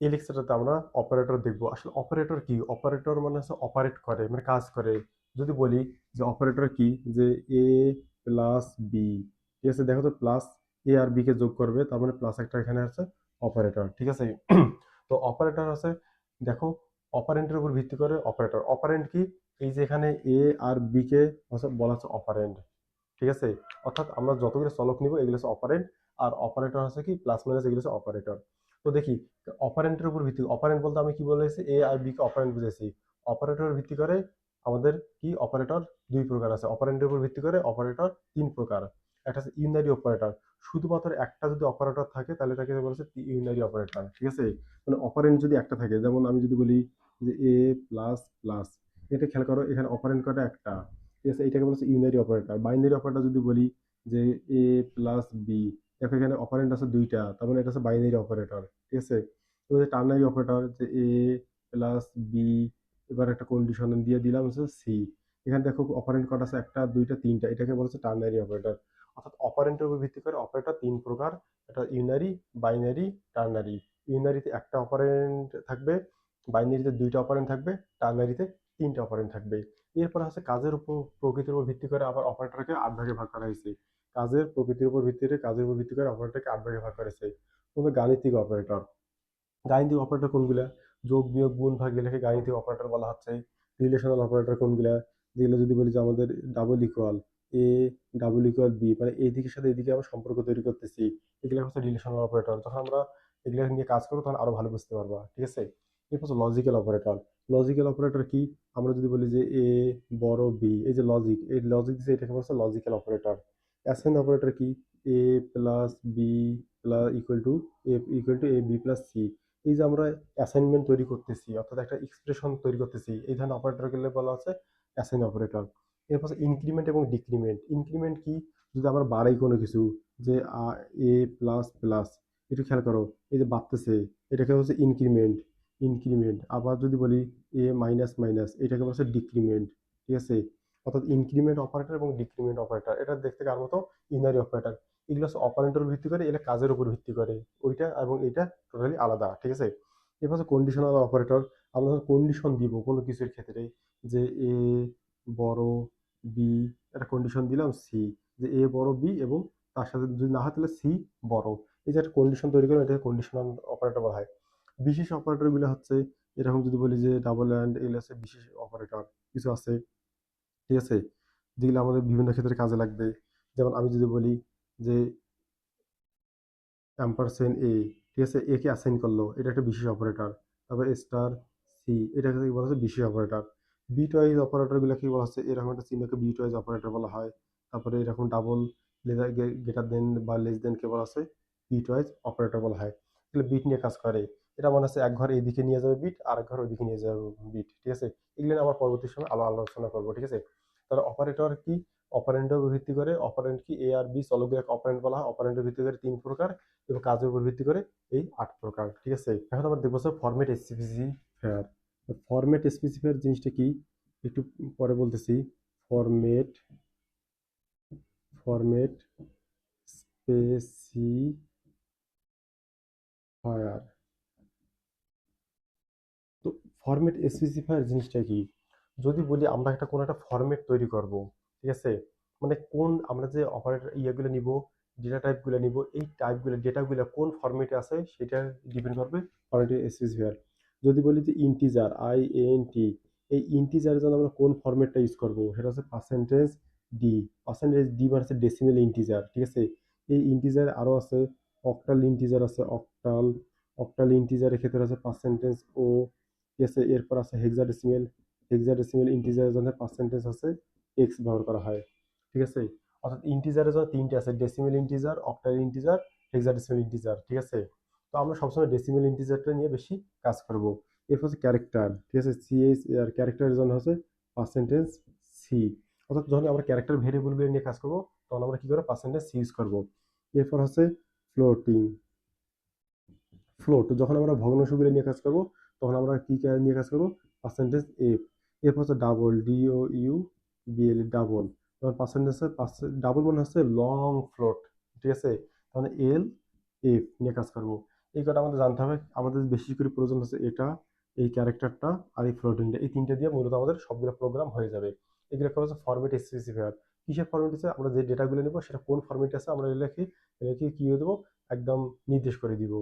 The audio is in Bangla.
এই লেকচারটাতে আমরা অপারেটর দেখব। আসলে অপারেটর কি? অপারেটর মানে হচ্ছে অপারেট করে মানে কাজ করে। যদি বলি যে অপারেটর কি? যে এ প্লাস বি ঠিক আছে? দেখো তো প্লাস এ আর বি কে যোগ করবে, তার মানে প্লাস একটা এখানে আছে অপারেটর ঠিক আছে? তো অপারেটর আছে দেখো অপারেন্টের উপর ভিত্তি করে অপারেটর অপারেন্ট কি? এই যে এখানে এ আর বি কে হচ্ছে বলা হচ্ছে অপারেন্ট ঠিক আছে? অর্থাৎ আমরা যতগুলো চলক নিব, এগুলো হচ্ছে অপারেন্ট আর অপারেটর হচ্ছে কি? প্লাস মাইনাস এগুলো হচ্ছে অপারেটর তো দেখি, অপারেন্টের উপর ভিত্তি অপারেন্ট বলতে আমি কি বলেছি? এ আর বি কে অপারেন্ট বুঝেছি অপারেটর ভিত্তি করে আমাদের কি? অপারেটর দুই প্রকার আছে। অপারেন্টের উপর ভিত্তি করে, অপারেটর তিন প্রকার। একটা আছে ইউনারি অপারেটর। শুধুমাত্র একটা যদি অপারেটর থাকে, তাহলে তাকে বলেছে ইউনারি অপারেটর। ঠিক আছে? মানে অপারেন্ট যদি একটা থাকে, যেমন আমি যদি বলি যে এ প্লাস প্লাস এটা খেয়াল করো, এখানে অপারেন্ট কটা একটা। ঠিক আছে? এটাকে বলছে ইউনারি অপারেটর। বাইনারি অপারেটর যদি বলি যে এ প্লাস বি দেখো এখানে অপারেন্ট আছে দুইটা, তার মানে এটা হচ্ছে বাইনারি অপারেটর ঠিক আছে? এবার টার্নারি অপারেটর যে এ প্লাস বি এবার একটা কন্ডিশন দিয়ে দিলাম হচ্ছে সি এখানে দেখো অপারেন্ট কটা আছে একটা, দুইটা, তিনটা, এটাকে বলেছে টার্নারি অপারেটর অর্থাৎ অপারেন্টের উপর ভিত্তি করে অপারেটর তিন প্রকার এটা ইউনারি বাইনারি টার্নারি ইউনারিতে একটা অপারেন্ট থাকবে বাইনারিতে দুইটা অপারেন্ট থাকবে টার্নারিতে তিনটা অপারেন্ট থাকবে। এরপর হচ্ছে কাজের উপর, প্রকৃতির উপর ভিত্তি করে আবার অপারেটরকে আট ভাগে ভাগ করা হয়েছে। কাজের প্রকৃতির উপর ভিত্তি করে, কাজের উপর ভিত্তি করে অপারেটরকে আট ভাগে ভাগ করা হয়েছে প্রথমে গাণিতিক অপারেটর গাণিতিক অপারেটর কোনগুলা? যোগ, বিয়োগ, গুণ, ভাগ এগুলোকে গাণিতিক অপারেটর বলা হচ্ছে। রিলেশনাল অপারেটর কোনগুলা? যেগুলো যদি বলি যে আমাদের double equal A double equal B মানে এই দিকের সাথে এদিকে আমরা সম্পর্ক তৈরি করতেছি। এগুলো হচ্ছে রিলেশনাল অপারেটর যখন আমরা এগুলো নিয়ে কাজ করব, তখন আরও ভালো বুঝতে পারব। ঠিক আছে? এরপর হচ্ছে লজিক্যাল অপারেটর লজিক্যাল অপারেটর কি? আমরা যদি বলি যে এ বড় বি এই যে লজিক এই লজিক দিচ্ছে এটাকে বলছে লজিক্যাল অপারেটর অ্যাসাইন অপারেটর কি? A plus B plus equal to A equal to A B plus C এই যে আমরা অ্যাসাইনমেন্ট তৈরি করতেছি, অর্থাৎ একটা এক্সপ্রেশন তৈরি করতেছি, এই ধরনের অপারেটরগুলো বলা হচ্ছে অ্যাসাইন অপারেটর এরপর ইনক্রিমেন্ট এবং ডিক্রিমেন্ট ইনক্রিমেন্ট কি? যদি আমরা বাড়াই কোনো কিছু, যে এ প্লাস প্লাস একটু খেয়াল করো, এই যে বাড়তেছে, এটাকে হচ্ছে ইনক্রিমেন্ট ইনক্রিমেন্ট আবার যদি বলি এ মাইনাস মাইনাস এটাকে বলছে ডিক্রিমেন্ট ঠিক আছে? অর্থাৎ ইনক্রিমেন্ট অপারেটর এবং ডিক্রিমেন্ট অপারেটর এটা দেখতে কার মতো? ইনারি অপারেটর এগুলো হচ্ছে অপারেন্টের ভিত্তি করে এগুলো কাজের উপর ভিত্তি করে। ওইটা এবং এটা টোটালি আলাদা, ঠিক আছে? এরপর হচ্ছে কন্ডিশনাল অপারেটর আমরা কন্ডিশন দিব কোনো কিছুর ক্ষেত্রে, যে এ বড় বি একটা কন্ডিশন দিলাম সি যে এ বড় বি এবং তার সাথে যদি না হয় তাহলে সি বড়। এই যে একটা কন্ডিশন তৈরি করলাম, এটাকে কন্ডিশনাল অপারেটর বলা হয়। বিশেষ অপারেটরগুলো হচ্ছে, এরকম যদি বলি যে ডাবল অ্যান্ড এগুলো আছে বিশেষ অপারেটর কিছু আছে? ঠিক আছে? যেগুলো আমাদের বিভিন্ন ক্ষেত্রে কাজে লাগবে। যেমন আমি যদি বলি যে অ্যাম্পারসেন এ ঠিক আছে? এ কে অ্যাসাইন করল, এটা একটা বিশেষ অপারেটর তারপর স্টার সি এটাকে বলা হচ্ছে? বিশেষ অপারেটর বিট ওয়াইজ অপারেটরগুলোকে বলা হচ্ছে? এরকম একটা চিহ্নকে বিট ওয়াইজ অপারেটর বলা হয়। তারপরে এরকম ডাবল গ্রেটার দেন বা লেস দেন কে বলা হচ্ছে? বিট ওয়াইজ অপারেটর বলা হয়। এগুলো বিট নিয়ে কাজ করে। এটা মনে হচ্ছে এক ঘর এইদিকে নিয়ে যাবে বিট আর এক ঘর ওইদিকে নিয়ে যাবে বিট ঠিক আছে? এগুলো আবার পরবর্তী সময় আলো আলোচনা করব, ঠিক আছে? তাহলে অপারেটর কি? অপারেন্টের উপর ভিত্তি করে অপারেন্ট কি? এ আর বি চলকগুলোকে অপারেন্ট বলা হয়। অপারেন্টের ভিত্তি করে তিন প্রকার এবং কাজের উপর ভিত্তি করে এই আট প্রকার, ঠিক আছে? এখন আমরা দেখব ফরম্যাট স্পেসিফায়ার ফরম্যাট স্পেসিফায়ার জিনিসটা কি? একটু পরে বলতেছি। Format format specifier format specifier জিনিসটা কি? যদি বলি আমরা একটা কোনো একটা ফরম্যাট তৈরি করব, ঠিক আছে? মানে কোন আমরা যে অপারেটর ইয়েগুলো নিব ডেটা টাইপগুলো নিব, এই টাইপগুলো ডেটাগুলো কোন ফরম্যাটে আছে সেটা ডিপেন্ড করবে ফরম্যাট স্পেসিফায়ার যদি বলি যে ইন্টিজার আই এন টি এই ইন্টিজারের জন্য আমরা কোন ফরম্যাটটা ইউজ করব? সেটা হচ্ছে পার্সেন্টেজ ডি পার্সেন্টেজ ডি মানে হচ্ছে ডেসিমেল ইন্টিজার ঠিক আছে? এই ইন্টিজার আরও আছে অক্টাল ইন্টিজার আছে অক্টাল অক্টাল ইন্টিজারের ক্ষেত্রে আছে পার্সেন্টেজ ও আছে এরপর আছে হেক্সাডেসিমেল হেক্সাডেসিমেল ইন্টিজারের জন্য পার্সেন্টেজ আছে এক্স ব্যবহার করা হয়, ঠিক আছে? অর্থাৎ ইন্টিজারের জন্য তিনটে আছে decimal integer octal integer hexadecimal integer ঠিক আছে? তো আমরা সবসময় ডেসিমেল ইন্টিজারটা নিয়ে বেশি কাজ করব। এরপর হচ্ছে ক্যারেক্টার ঠিক আছে? সিএইচ আর ক্যারেক্টারের জন্য হচ্ছে পার্সেন্টেজ সি অর্থাৎ যখন আমরা ক্যারেক্টার ভেরিয়েবলগুলো নিয়ে কাজ করব, তখন আমরা কি করব? পার্সেন্টেজ সি ইউজ করব। এরপর হচ্ছে ফ্লোটিং ফ্লোট যখন আমরা ভগ্নাংশগুলো নিয়ে কাজ করব তখন আমরা কি নিয়ে কাজ করব? পার্সেন্টেজ এফ এরপর হচ্ছে double D O U B L double তখন পার্সেন্টেজ ডাবল মানে হচ্ছে লং ফ্লোট ঠিক আছে? তাহলে এল এফ নিয়ে কাজ করব। এই কটা আমাদের জানতে হবে। আমাদের বেশি করে প্রয়োজন হচ্ছে এটা, এই ক্যারেক্টারটা আর এই ফ্লোটিংটা এই তিনটে দিয়ে মূলত আমাদের সবগুলো প্রোগ্রাম হয়ে যাবে। এগুলো হচ্ছে ফরম্যাট স্পেসিফায়ার কিসের ফরম্যাট আছে? আমরা যে ডেটাগুলো নেব, সেটা কোন ফরম্যাটে আছে, আমরা লিখে লিখে কী দেবো? একদম নির্দেশ করে দিব।